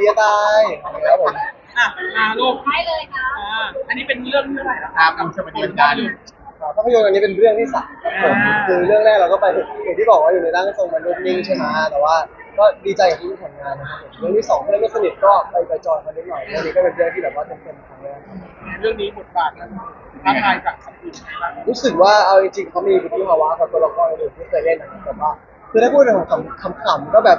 ดีจะตายครับผมอะมาลูกได้เลยค่ะอ่าอันนี้เป็นเรื่องเท่าไหร่แล้วครับคุณสวัสดีครับอยู่ภาพยนตร์อันนี้เป็นเรื่องที่สามครับผมคือเรื่องแรกเราก็ไปอย่างที่บอกว่าอยู่ในร่างทรงมนุษย์นิ่งใช่ไหมแต่ว่าก็ดีใจกับที่ผลงานนะครับผมเรื่องที่สองเรื่องไม่สนิทก็ไปไปจอยมานิดหน่อยเรื่องนี้ก็เป็นเรื่องที่แบบว่าเต็มๆครั้งแรกครับ เรื่องนี้บทบาทนั้นท้าทายจากสังคมไทยบ้างรู้สึกว่าเอาจริงๆเขามีบุคลิภาวะของตัวละครอื่นที่เคยเล่นนะครับแต่ว่าคือถ้าพูดในของขำๆก็แบบ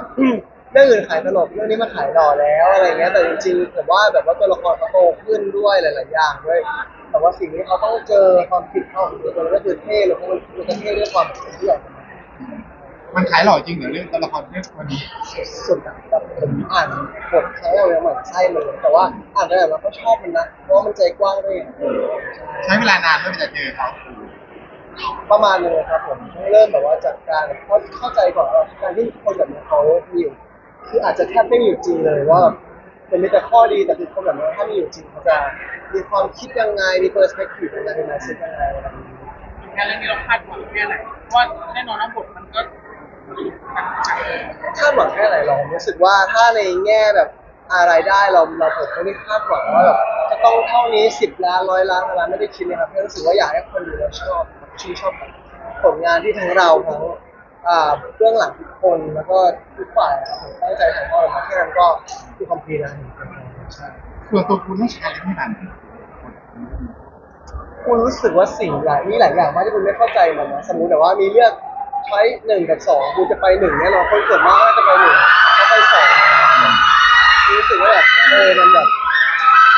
เรื่องอื่นขายตลกเรื่องนี้มาขายหล่อแล้วอะไรเงี้ยแต่จริงๆผมว่าแบบว่าตัวละครเขาโตขึ้นด้วยหลาย ๆ อย่างด้วย แต่ว่าสิ่งที่เขาต้องเจอความผิดเขาของตัวก็คือเท่หรือมันมันจะเท่ด้วยความเป็นผู้ใหญ่มันขายหล่อจริงเหรอเรื่องตัวละครเรื่องวันนี้สุดๆอะแบบผมอ่านบทเขาเรายังเหมือนไส้มันเลยแต่ว่าอ่านไปแบบเราก็ชอบมันนะเพราะว่ามันใจกว้างด้วยใช้เวลานานเมื่อจะเจอเขาประมาณนึงครับผมต้องเริ่มแบบว่าจากการเข้าเข้าใจก่อนว่าการที่คนแบบนี้เขามีอยู่ คืออาจจะแทบไม่มีอยู่จริงเลยว่าแบบเป็นมีแต่ข้อดีแต่คือคนแบบนี้ถ้ามีอยู่จริงเขาจะมีความคิดยังไงมีเปอร์สเปกทีฟยังไงมีมาซิยังไงอะไรอย่างนี้งานเรื่องนี้เราคาดหวังแค่ไหนเพราะว่าแน่นอนว่าบทมันก็หนักถักเลยคาดหวังแค่ไหนเรารู้สึกว่าถ้าในแง่แบบอะไรได้เราเราผมไม่ได้คาดหวังว่าแบบจะต้องเท่านี้สิบล้านร้อยล้านอะไรไม่ได้คิดนะครับแค่รู้สึกว่าอยากให้คนดูแล้วชอบชื่นชอบผลงานที่ทั้งเราทั้ง อ่าเบื้องหลังทุกคนแล้วก็ทุกฝ่ายนะครับผมตั้งใจถ่ายทอดออกมาแค่นั้นก็คือคอมพลีทแล้วใช่ส่วนตัวคุณต้องใช้ไม่นานคุณรู้สึกว่าสิ่งหลายมีหลายอย่างมากที่คุณไม่เข้าใจมันนะสมมติแต่ว่ามีเลือกใช้หนึ่งกับสองคุณจะไปหนึ่งแน่นอนคนส่วนมากก็จะไปหนึ่งแล้วไปสองรู้สึกว่าแบบเออมันแบบ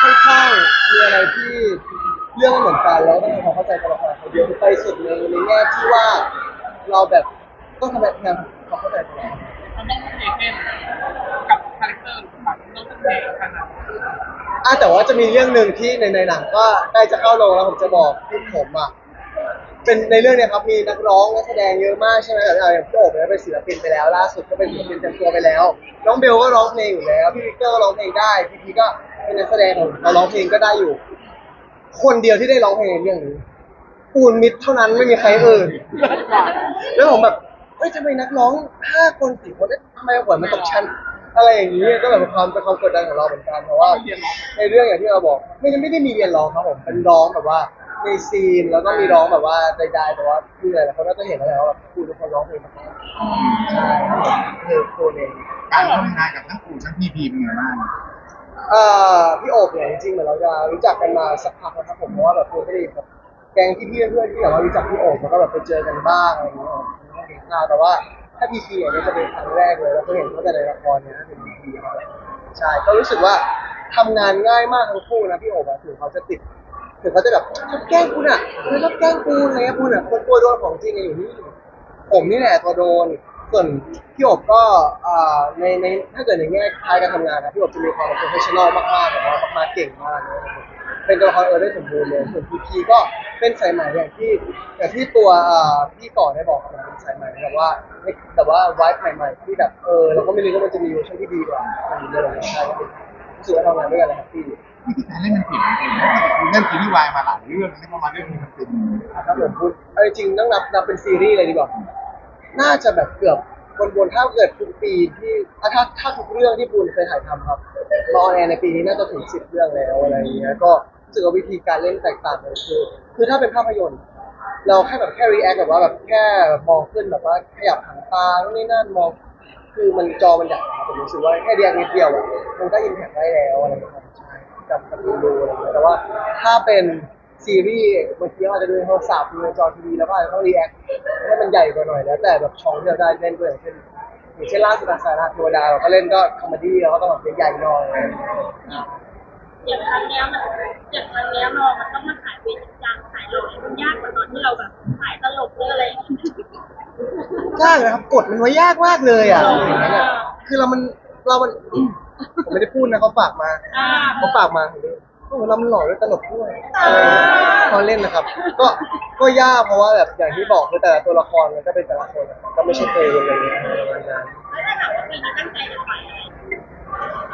ค่อนข้างมีอะไรที่เรื่องไม่เหมือนกันแล้วต้องทำความเข้าใจตัวละครเขาเยอะไปสุดในในแง่ที่ว่าเราแบบ ต้องทำแบบพยายามทำควาเข้าใจตละครมันต้องเทแค่ไหนกับคาแรคเตอร์บทบามันต้องทุ่มเทขนาดอะแต่ว่าจะมีเรื่องหนึ่งที่ในในหนังก็ใกล้จะเข้าโรงแล้วผมจะบอกที่ผมอะเป็นในเรื่องเนี้ยครับมีนักร้องนักแสดงเยอะมากใช่ไหมแบบอย่างพี่โอบเนี่ยเป็นศิลปินไปแล้วล่าสุดก็เป็นศิลปินเต็มตัวไปแล้ว น้องเบลก็ร้องเพลงอยู่แล้วพี่วิกเตอร์ก็ร้องเพลงได้พี่พีก็เป็นนักแสดงของเราร้องเพลงก็ได้อยู่ คนเดียวที่ได้ร้องเพลงในเรื่องนี้ปูนมิดเท่านั้นไม่มีใครอื่นแล้วผมแบบ อ้ยทำไมนักร้องห้าคนสี่คนเอ๊ะทำไมหัวมันตกชั้น อะไรอย่างนี้ก็แบบเป็นความเป็นความกดดันของเราเหมือนกันเพราะว่าเรียนร้องในเรื่องอย่างที่เราบอก ไม่ได้ไม่ได้มีเรียนร้องครับผมเป็นร้องแบบว่าในซีนแล้วก็มีร้องแบบว่าใดๆแต่ว่าคือหลายๆคนก็จะเห็นแล้วว่าแบบครูทุกคนร้องเพลงมากๆใช่ครับผมคือครูเองการร่วมงานกับทั้งปู่ทั้งพี่พีเป็นไงบ้างเอ่อพี่โอบเนี่ยจริงๆเหมือนเราจะรู้จักกันมาสักพักแล้วครับผมเพราะว่าแบบครูก็ได้แบบแกงที่พี่เพื่อนๆที่แบบว่ารู้จักพี่โอบแล้วก็แบบไปเจอกันบ้างอะไรอย่างเงี้ยครับ เห็นข่าวแต่ว่าถ้าพีพีเนี่ยจะเป็นครั้งแรกเลย แล้วก็เห็นเขาแต่ในละครเนี่ยเป็นพีพีครับใช่ก็รู้สึกว่าทำงานง่ายมากทั้งคู่นะพี่โอบอะถึงเขาจะติดถึงเขาจะแบบชอบแกล้งคุณอะคือชอบแกล้งกูอะไรเงี้ยคุณอะคนกลัวโดนของจริงอะอยู่นี่ผมนี่แหละตัวโดน ส่วนพี่อบก็อ่าในในถ้าเกิดในแง่ท้ายการทำงานนะพี่อบจะมีความเป็น professional มากๆแบบว่ามากๆเก่งมากเลย เป็นตัวละครเออได้สมบูรณ์เลยส่วนพีพีก็เป็นสายใหม่อย่างที่อย่างที่ตัวอ่าพี่ก่อนได้บอกนะเป็นสายใหม่แบบว่าแต่ว่าไวท์ใหม่ ๆ ที่แบบเออเราก็ไม่รู้ว่ามันจะมีเวอร์ชันที่ดีกว่าอันนี้เลยใช่ก็เป็นรู้สึกว่าทำงานด้วยกันแล้วแฮปปี้วิธีการเล่นมันเปลี่ยนไปคุณเล่นซีรีส์วายมาหลายเรื่องแล้วพอมาเรื่องนี้มันเป็นถ้าผมพูดเอาจริงๆต้องนับนับเป็นซีรีส์เลยดีกว่าน่าจะแบบเกือบบนๆถ้าเกิดทุกปีที่อะถ้าถ้าทุกเรื่องที่ปูนเคยถ่ายทำครับรอแอร์ในปีนี้น่าจะถึงสิบเรื่องแล้วอะไรอย่างเงี้ยก็รู้ สึกว่าวิธีการเล่นแตกต่างเลยคือ คือถ้าเป็นภาพยนตร์ เราแค่แบบแค่รีแอคแบบว่าแบบแค่มองขึ้นแบบว่าขยับหางตาโน่นนี่นั่นมอง คือมันจอมันใหญ่ผมรู้สึกว่าแค่เรียกนิดเดียวอะมันก็อิมแพคได้แล้วอะไรอย่างเงี้ยครับใช่กับกับดูดูอะไรอย่างเงี้ยแต่ว่าถ้าเป็นซีรีส์บางทีอาจจะดูโทรศัพท์ดูจอทีวีแล้วก็อาจจะต้องรีแอคให้มันใหญ่กว่าหน่อยแล้วแต่แบบช่องที่เราได้เล่นด้วยอย่างเช่นอย่างเช่นล่าสุดสายนาเทวดาเราก็เล่นก็คอมเมดี้เราก็ต้องแบบใหญ่ๆหน่อย อะไรอย่างเงี้ยอย่างครั้งเนี้ยมันอย่างครั้งเนี้ยเรามันต้องมาถ่ายเป็นจังถ่ายลงมันยากกว่าตอนที่เราแบบถ่ายตลกหรืออะไรอย่างเงี้ยยากนะครับกดมันไว้ยากมากเลยอะอย่างนั้นอะคือเรามันเรามัน ผมไม่ได้พูดนะเขาฝากมาอ่าเขาฝากมาผมเลยโอ้โหเรามันหล่อด้วยตลกด้วยเขาเล่นนะครับ ก็ก็ยากเพราะว่าแบบอย่างที่บอกคือแต่ละตัวละครมันก็เป็นแต่ละคนอะก็ไม่ใช่ตัวอะไรอย่างเงี้ยประมาณนั้นแล้วถ้าถามว่าปีนี้ตั้งใจจะถ่ายอะไร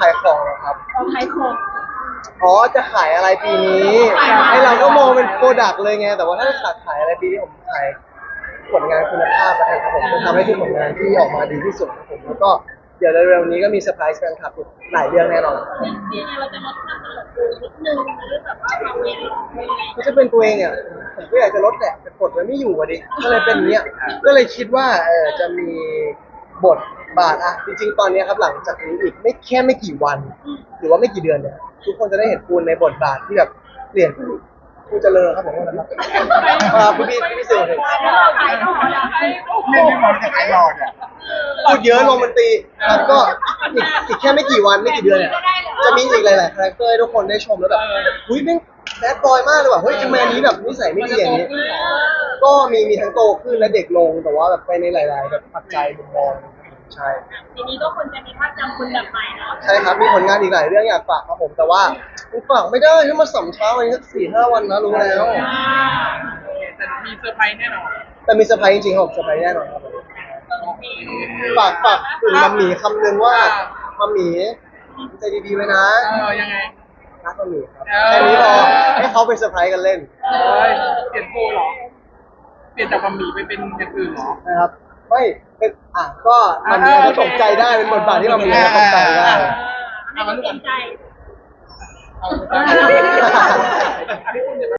ขายของนะครับเราถ่ายของ อ๋อจะขายอะไรปีนี้ให้เราก็มองเป็นโปรดักต์เลยไง แต่ว่าถ้าขาดขายอะไรปีนี้ผมขายผลงานคุณภาพแล้วกันครับผมจะทำให้ทุกผลงานที่ออกมาดีที่สุดครับผมแล้วก็เดี๋ยวเร็วๆนี้ก็มีเซอร์ไพรส์แฟนคลับอีกหลายเรื่องแน่นอนจริงๆเราจะลดความตลกลงนิดนึงหรือแบบว่าเราเวลาอะไรก็จะเป็นตัวเองอะผมก็อยากจะลดแหละแต่กดมันไม่อยู่อะดิก็เลยเป็นอย่างเนี้ยก็เลยคิดว่าเออจะมี บทบาทอะจริงๆ ตอนเนี้ยครับหลังจากนี้อีกไม่แค่ไม่กี่วัน หรือว่าไม่กี่เดือนเนี่ยทุกคนจะได้เห็นปูนในบทบาทที่แบบเปลี่ยนปูเจริญครับผมนะครับอ่าพี่พี่พี่สื่อเลยแล้วเราขายต่อแล้วให้เรื่องที่มันจะขายหลอดเนี่ยพูดเยอะลงมันตรีครับก็อีกอีกแค่ไม่กี่วันไม่กี่เดือนเนี่ยจะมีอีกหลายๆคาแรคเตอร์ให้ทุกคนได้ชมแล้วแบบหุ้ยแม่ง แบดบอยมากเลยว่ะเฮ้ยทำไมอันนี้แบบนิสัยไม่ดีอย่างนี้ ก็มีมีทั้งโตขึ้นและเด็กลงแต่ว่าแบบไปในหลาย ๆ แบบปัจจัยมุมมองใช่ ทีนี้ก็คนจะมีภาพจำคุณแบบใหม่เนาะใช่ครับมีผลงานอีกหลายเรื่องอยากฝากครับผมแต่ว่ามันฝากไม่ได้ถ้ามาสัมเช้าวันนี้สักสี่ห้าวันนะรู้แล้วแต่มีเซอร์ไพรส์แน่นอนแต่มีเซอร์ไพรส์จริงๆครับผมเซอร์ไพรส์แน่นอนครับผมฝากฝากถึงมัมหมี่คำนึงว่ามัมหมี่ใจดีๆไว้นะ เออยังไง รักมัมหมี่ครับเออแค่นี้พอให้เขาไปเซอร์ไพรส์กันเล่นเอ้ยเปลี่ยนโพลเหรอ เปลี่ยนจากบะหมี่ไปเป็นอย่างอื่นเหรอ นะครับไม่เป็นอะก็มันอาจจะตกใจได้เป็นบทบาทที่มัมหมี่ตกใจได้ ไม่ต้องเกรงใจ เอา